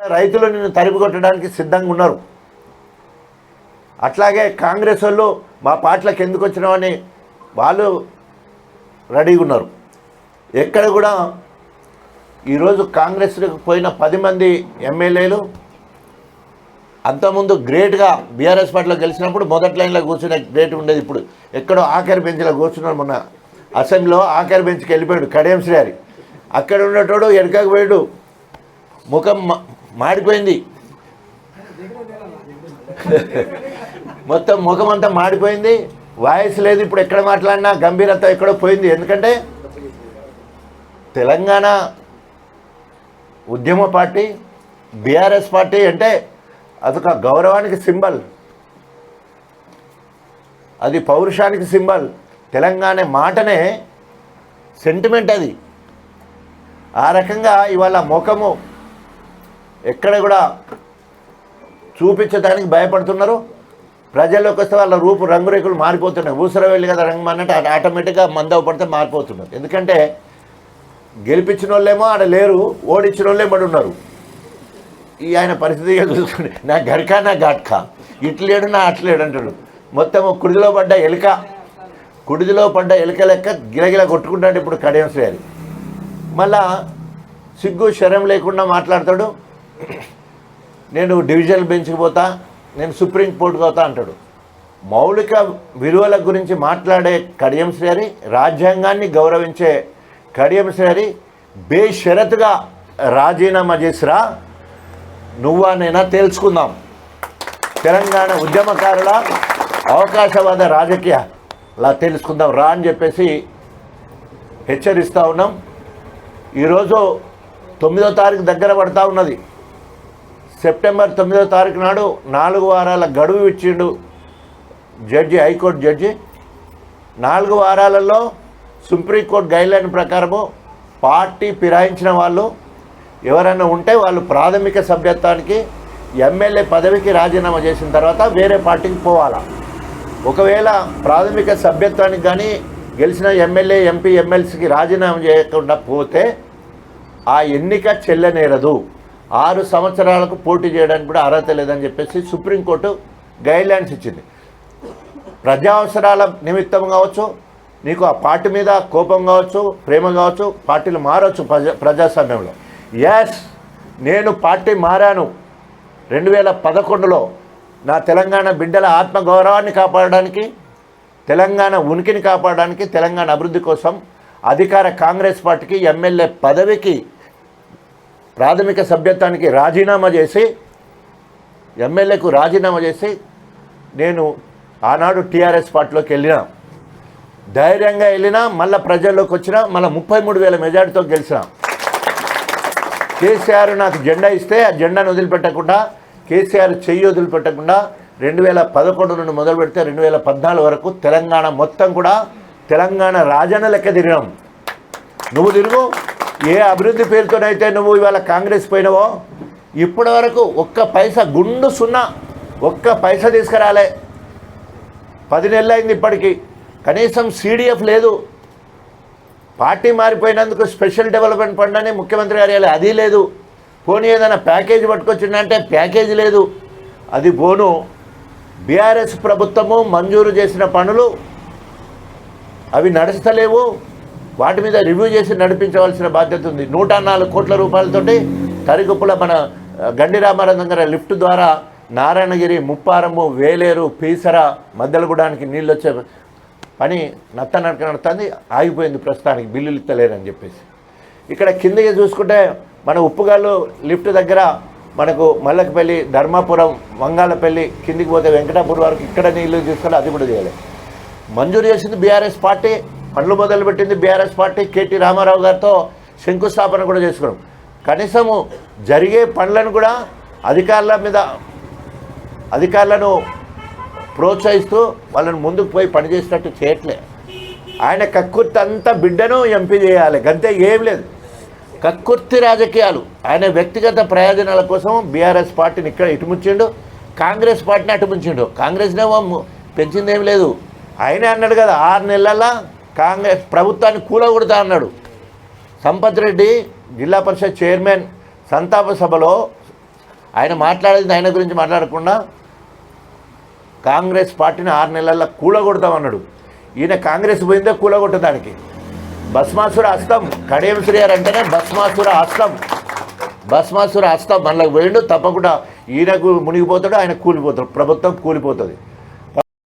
రైతులు నిన్ను తరిమి కొట్టడానికి సిద్ధంగా ఉన్నారు. అట్లాగే కాంగ్రెస్ వాళ్ళు మా పార్టీలకు ఎందుకు వచ్చినామని వాళ్ళు రెడీగా ఉన్నారు. ఎక్కడ కూడా ఈరోజు కాంగ్రెస్కి పోయిన పది మంది ఎమ్మెల్యేలు అంతకుముందు గ్రేట్గా బీఆర్ఎస్ పార్టీలో గెలిచినప్పుడు మొదటి లైన్లో కూర్చునే గ్రేట్ ఉండేది ఇప్పుడు. ఎక్కడో ఆఖరి బెంచ్లో కూర్చున్నారు మొన్న అసెంబ్లీలో ఆఖరి బెంచ్కి వెళ్ళిపోయాడు కడియం శ్రీహరి. అక్కడ ఉన్నటోడు వెనకకు పోయాడు. ముఖం మాడిపోయింది. మొత్తం ముఖం అంతా మాడిపోయింది. వాయిస్ లేదు ఇప్పుడు ఎక్కడ మాట్లాడినా గంభీరత ఎక్కడో పోయింది. ఎందుకంటే తెలంగాణ ఉద్యమ పార్టీ బీఆర్ఎస్ పార్టీ అంటే అదొక గౌరవానికి సింబల్. అది పౌరుషానికి సింబల్. తెలంగాణ మాటనే సెంటిమెంట్ అది. ఆ రకంగా ఇవాళ ముఖము ఎక్కడ కూడా చూపించడానికి భయపడుతున్నారు. ప్రజల్లోకి వస్తే వాళ్ళ రూపు రంగురేకులు మారిపోతున్నాయి. ఊసర వెళ్ళి కదా రంగు అన్నట్టు ఆ- ఆటోమేటిక్గా మందవ పడితే మారిపోతున్నారు. ఎందుకంటే గెలిపించిన వాళ్ళేమో ఆడ లేరు ఓడించిన వాళ్ళే పడి ఉన్నారు. ఈ ఆయన పరిస్థితిగా చూసుకుని నా గరికా నా ఘాట్కా ఇట్లేడు నా అట్లేడు అంటాడు. మొత్తం కుడిదిలో పడ్డ ఎలుక కుడిదిలో పడ్డ ఎలుక లెక్క గిలగిల కొట్టుకుంటాడు ఇప్పుడు కడియం శ్రేయాలి. మళ్ళా సిగ్గు శరం లేకుండా మాట్లాడతాడు. నేను డివిజనల్ బెంచ్కి పోతా నేను సుప్రీం కోర్టుకు పోతా అంటాడు. మౌలిక విలువల గురించి మాట్లాడే కడియం రాజ్యాంగాన్ని గౌరవించే కడియం శ్రేరి బేషరతుగా రాజీనామా చేసిరా నువ్వా నేనా తేల్చుకుందాం. తెలంగాణ ఉద్యమకారుల అవకాశవాద రాజకీయ అలా తెలుసుకుందాం రా అని చెప్పేసి హెచ్చరిస్తూ ఉన్నాం. ఈరోజు తొమ్మిదో తారీఖు దగ్గర పడతా ఉన్నది. సెప్టెంబర్ తొమ్మిదో తారీఖు నాడు నాలుగు వారాల గడువు ఇచ్చిండు జడ్జి హైకోర్టు జడ్జి. నాలుగు వారాలలో సుప్రీంకోర్టు గైడ్లైన్ ప్రకారము పార్టీ ఫిరాయించిన వాళ్ళు ఎవరైనా ఉంటే వాళ్ళు ప్రాథమిక సభ్యత్వానికి ఎమ్మెల్యే పదవికి రాజీనామా చేసిన తర్వాత వేరే పార్టీకి పోవాలా. ఒకవేళ ప్రాథమిక సభ్యత్వానికి కానీ గెలిచిన ఎమ్మెల్యే ఎంపీ ఎమ్మెల్సీకి రాజీనామా చేయకుండా పోతే ఆ ఎన్నిక చెల్లనేరదు. ఆరు సంవత్సరాలకు పోటీ చేయడానికి కూడా అర్హత లేదని చెప్పేసి సుప్రీంకోర్టు గైడ్లైన్స్ ఇచ్చింది. ప్రజా అవసరాల నిమిత్తం కావచ్చు నీకు ఆ పార్టీ మీద కోపం కావచ్చు ప్రేమ కావచ్చు పార్టీలు మారవచ్చు ప్రజా ప్రజాస్వామ్యంలో. ఎస్ నేను పార్టీ మారాను. రెండు వేల పదకొండులో నా తెలంగాణ బిడ్డల ఆత్మగౌరవాన్ని కాపాడడానికి తెలంగాణ ఉనికిని కాపాడడానికి తెలంగాణ అభివృద్ధి కోసం అధికార కాంగ్రెస్ పార్టీకి ఎమ్మెల్యే పదవికి ప్రాథమిక సభ్యత్వానికి రాజీనామా చేసి ఎమ్మెల్యేకు రాజీనామా చేసి నేను ఆనాడు టీఆర్ఎస్ పార్టీలోకి వెళ్ళినా ధైర్యంగా వెళ్ళినా మళ్ళీ ప్రజల్లోకి వచ్చినా మళ్ళీ ముప్పై మూడు వేల మెజార్టీతో గెలిచిన. కేసీఆర్ నాకు జెండా ఇస్తే ఆ జెండాను వదిలిపెట్టకుండా కేసీఆర్ చెయ్యి వదిలిపెట్టకుండా రెండు వేల పదకొండు నుండి మొదలు పెడితే రెండు వేల పద్నాలుగు వరకు తెలంగాణ మొత్తం కూడా తెలంగాణ రాజన్న లెక్క తిరిగాం. నువ్వు తిరుగు ఏ అభివృద్ధి పేరుతోనైతే నువ్వు ఇవాళ కాంగ్రెస్ పోయినావో ఇప్పటి వరకు ఒక్క పైసా గుండు సున్నా ఒక్క పైసా తీసుకురాలే. పది నెలలు అయింది ఇప్పటికీ. కనీసం సీడీఎఫ్ లేదు. పార్టీ మారిపోయినందుకు స్పెషల్ డెవలప్మెంట్ ఫండ్ అని ముఖ్యమంత్రి కార్యాలయం అది లేదు. పోనీ ఏదైనా ప్యాకేజ్ పట్టుకొచ్చిందంటే ప్యాకేజ్ లేదు. అది పోను. బీఆర్ఎస్ ప్రభుత్వము మంజూరు చేసిన పనులు అవి నడుస్తలేవు. వాటి మీద రివ్యూ చేసి నడిపించవలసిన బాధ్యత ఉంది. నూట నాలుగు కోట్ల రూపాయలతోటి తరిగుప్పుల మన గండి రామారావు దగ్గర లిఫ్ట్ ద్వారా నారాయణగిరి ముప్పారము వేలేరు పీసర మద్దలగూడానికి నీళ్ళు వచ్చే పని నత్త నడక నడుతుంది. ఆగిపోయింది ప్రస్తుతానికి. బిల్లులు ఇస్తలేరని చెప్పేసి. ఇక్కడ కిందకి చూసుకుంటే మన ఉప్పుగాళ్ళు లిఫ్ట్ దగ్గర మనకు మల్లకపల్లి ధర్మాపురం వంగాలపల్లి కిందికి పోతే వెంకటాపూర్ వరకు ఇక్కడ నీళ్ళు తీసుకొని అది కూడా చేయలేదు మంజూరు చేసింది బీఆర్ఎస్ పార్టీ. పనులు మొదలుపెట్టింది బీఆర్ఎస్ పార్టీ కేటీ రామారావు గారితో శంకుస్థాపన కూడా చేసుకున్నాం. కనీసము జరిగే పనులను కూడా అధికారుల మీద అధికారులను ప్రోత్సహిస్తూ వాళ్ళని ముందుకు పోయి పనిచేసినట్టు చేయట్లే. ఆయన కక్కుర్తి అంతా బిడ్డను ఎంపీ చేయాలి. గంతే ఏం లేదు. కక్కుర్తి రాజకీయాలు. ఆయన వ్యక్తిగత ప్రయోజనాల కోసం బీఆర్ఎస్ పార్టీని ఇక్కడ ఇటుముచ్చిండు కాంగ్రెస్ పార్టీని అటుముచ్చిండు కాంగ్రెస్నేమో పెంచిందేం లేదు. ఆయనే అన్నాడు కదా ఆరు నెలల కాంగ్రెస్ ప్రభుత్వాన్ని కూలగొడతా అన్నాడు. సంపత్ రెడ్డి జిల్లా పరిషత్ చైర్మన్ సంతాప సభలో ఆయన మాట్లాడేది ఆయన గురించి మాట్లాడకుండా కాంగ్రెస్ పార్టీని ఆరు నెలల్లో కూలగొడతామన్నాడు. ఈయన కాంగ్రెస్ పోయిందే కూలగొట్టడానికి. భస్మాసుర హస్తం కడియం శ్రీగారు అంటేనే భస్మాసుర హస్తం. భస్మాసుర హస్తం. మనలకు పోయిండు తప్పకుండా ఈయనకు మునిగిపోతాడు ఆయన కూలిపోతాడు. ప్రభుత్వం కూలిపోతుంది.